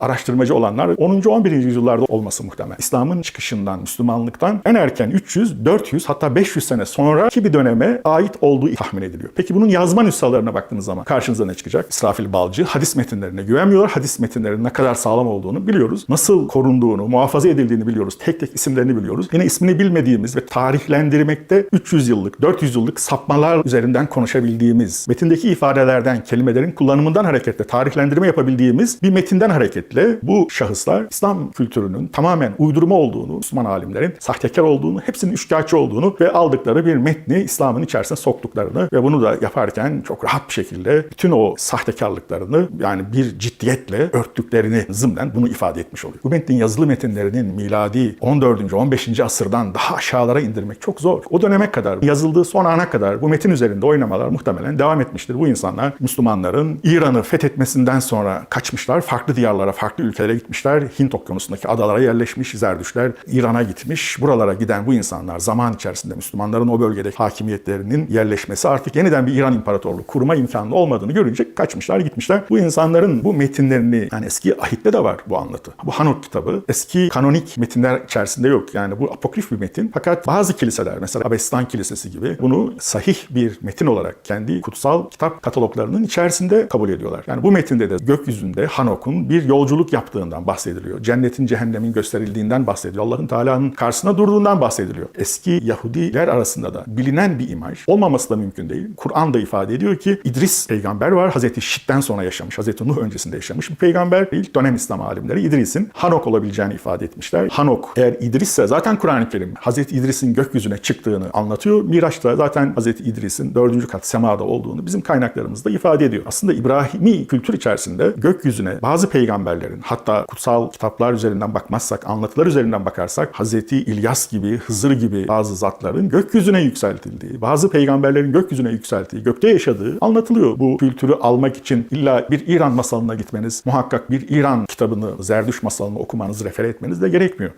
araştırmacı olanlar 10. 11. yüzyıllarda olması muhtemel. İslam'ın çıkışından, Müslümanlıktan en erken 300, 400 hatta 500 sene sonraki bir döneme ait olduğu tahmin ediliyor. Peki bunun yazma nüshalarına baktığınız zaman karşınıza ne çıkacak? İsrafil Balcı hadis metinlerine güvenmiyorlar. Hadis metinlerinin ne kadar sağlam olduğunu biliyoruz. Nasıl korunduğunu, muhafaza edildiğini biliyoruz. Tek tek isimlerini biliyoruz. Yine ismini bilmediğimiz ve tarihlendirmekte 300 yıllık, 400 yıllık sapmalar üzerinden konuşabildiğimiz, metindeki ifadelerden, kelimelerin kullanımından hareketle tarihlendirme yapabildiğimiz bir metinden hareketle bu şahıslar İslam kültürünün tamamen uydurma olduğunu, Müslüman alimlerin sahtekar olduğunu, hepsinin üçkağıtçı olduğunu ve aldıkları bir metni İslam'ın içerisine soktuklarını ve bunu da yaparken çok rahat bir şekilde bütün o sahtekarlıklarını yani bir ciddiyetle örttüklerini zımnen bunu ifade etmiş oluyor. Bu metnin yazılı metinlerinin miladi 14. 15. asırdan daha aşağılara indirmek çok zor. O döneme kadar yazıldığı son ana kadar bu metin üzerinde oynamalar muhtemelen devam etmiştir. Bu insanlar Müslümanların İran'ı fethetmesinden sonra kaçmışlar. Farklı diyarlara, farklı ülkelere gitmişler. Hint okyanusundaki adalara yerleşmiş Zerdüşler. İran'a gitmiş. Buralara giden bu insanlar zaman içerisinde Müslümanların o bölgedeki hakimiyetlerinin yerleşmesi artık yeniden bir İran İmparatorluğu kurma imkanı olmadığını görünce kaçmışlar gitmişler. Bu insanların bu metinlerini yani eski ahitte de var bu anlatı. Bu Hanok kitabı eski kanonik metinler içerisinde yok. Yani bu apokrif bir metin. Fakat bazı kiliseler mesela Abestan Kilisesi gibi bunu sahih bir metin olarak kendi kutsal kitap kataloglarının içerisinde kabul ediyorlar. Yani bu metinde de gökyüzünde Hanok'un bir yolculuk yaptığından bahsediliyor. Cennetin cehennemin gösterildiğinden bahsediliyor. Allah'ın Teala'nın karşısına durduğundan bahsediliyor. Eski Yahudiler arasında da bilinen bir imaj. Olmaması da mümkün değil. Kur'an da ifade ediyor ki İdris peygamber var. Hazreti Şit'ten sonra yaşamış. Hazreti Nuh öncesinde yaşamış bir peygamber. İlk dönem İslam alimleri İdris'in Hanok olabileceğini ifade etmişler. Hanok eğer İdris'se zaten Kur'an-ı Kerim Hazreti İdris'in gökyüzüne çıktığını anlatıyor. Miraç'ta zaten Hazreti İdris'in dördüncü kat semada olduğunu bizim kaynaklarımızda ifade ediyor. Aslında İbrahimi kültür içerisinde gökyüzüne bazı peygamberlerin hatta kutsal kitaplar üzerinden bakmazsak, anlatılar üzerinden bakarsak Hazreti İlyas gibi, Hızır gibi bazı zatların gökyüzüne yükseltildiği, bazı peygamberlerin gökyüzüne yükselttiği, gökte yaşadığı anlatılıyor. Bu kültürü almak için illa bir İran masalına gitmeniz, muhakkak bir İran kitabını, Zerdüş masalını okumanız, refere etmeniz de gerekmiyor.